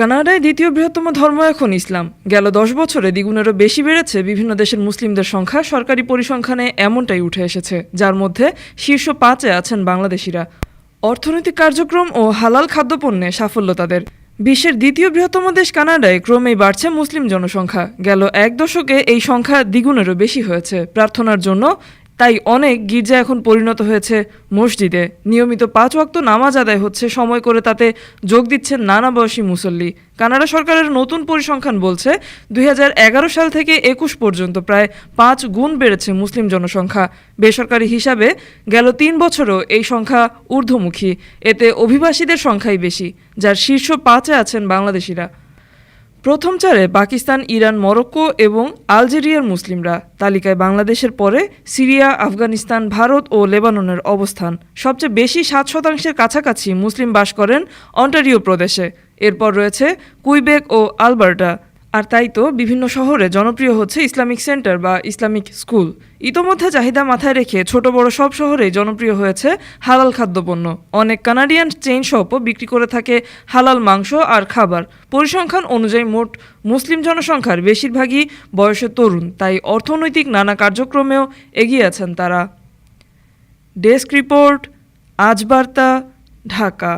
কানাডায় দ্বিতীয় বৃহত্তম ধর্ম এখন ইসলাম। গেল দশ বছরে দ্বিগুণেরও বেশি বেড়েছে বিভিন্ন দেশের মুসলিমদের সংখ্যা, সরকারি পরিসংখ্যানে এমনটাই উঠে এসেছে, যার মধ্যে শীর্ষ পাঁচে আছেন বাংলাদেশিরা। অর্থনৈতিক কার্যক্রম ও হালাল খাদ্যপণ্যে সাফল্য তাদের। বিশ্বের দ্বিতীয় বৃহত্তম দেশ কানাডায় ক্রমেই বাড়ছে মুসলিম জনসংখ্যা। গেল এক দশকে এই সংখ্যা দ্বিগুণেরও বেশি হয়েছে। প্রার্থনার জন্য তাই অনেক গির্জা এখন পরিণত হয়েছে মসজিদে। নিয়মিত পাঁচ ওয়াক্ত নামাজ আদায় হচ্ছে, সময় করে তাতে যোগ দিচ্ছেন নানা বয়সী মুসল্লি। কানাডা সরকারের নতুন পরিসংখ্যান বলছে, দুই হাজার এগারো সাল থেকে একুশ পর্যন্ত প্রায় পাঁচ গুণ বেড়েছে মুসলিম জনসংখ্যা। বেসরকারি হিসাবে গেল তিন বছরও এই সংখ্যা ঊর্ধ্বমুখী। এতে অভিবাসীদের সংখ্যাই বেশি, যার শীর্ষ পাঁচে আছেন বাংলাদেশিরা। প্রথম চারে পাকিস্তান, ইরান, মরক্কো এবং আলজেরিয়ার মুসলিমরা। তালিকায় বাংলাদেশের পরে সিরিয়া, আফগানিস্তান, ভারত ও লেবাননের অবস্থান। সবচেয়ে বেশি সাত শতাংশের কাছাকাছি মুসলিম বাস করেন অন্টারিও প্রদেশে। এরপর রয়েছে কুইবেক ও আলবার্টা। আর তাই তো বিভিন্ন শহরে জনপ্রিয় হচ্ছে ইসলামিক সেন্টার বা ইসলামিক স্কুল। ইতোমধ্যে চাহিদা মাথায় রেখে ছোট বড় সব শহরেই জনপ্রিয় হয়েছে হালাল খাদ্যপণ্য। অনেক কানাডিয়ান চেইন শপও বিক্রি করে থাকে হালাল মাংস আর খাবার। পরিসংখ্যান অনুযায়ী মোট মুসলিম জনসংখ্যার বেশিরভাগই বয়সে তরুণ, তাই অর্থনৈতিক নানা কার্যক্রমেও এগিয়ে আছেন তারা। ডেস্ক রিপোর্ট, আজ বার্তা, ঢাকা।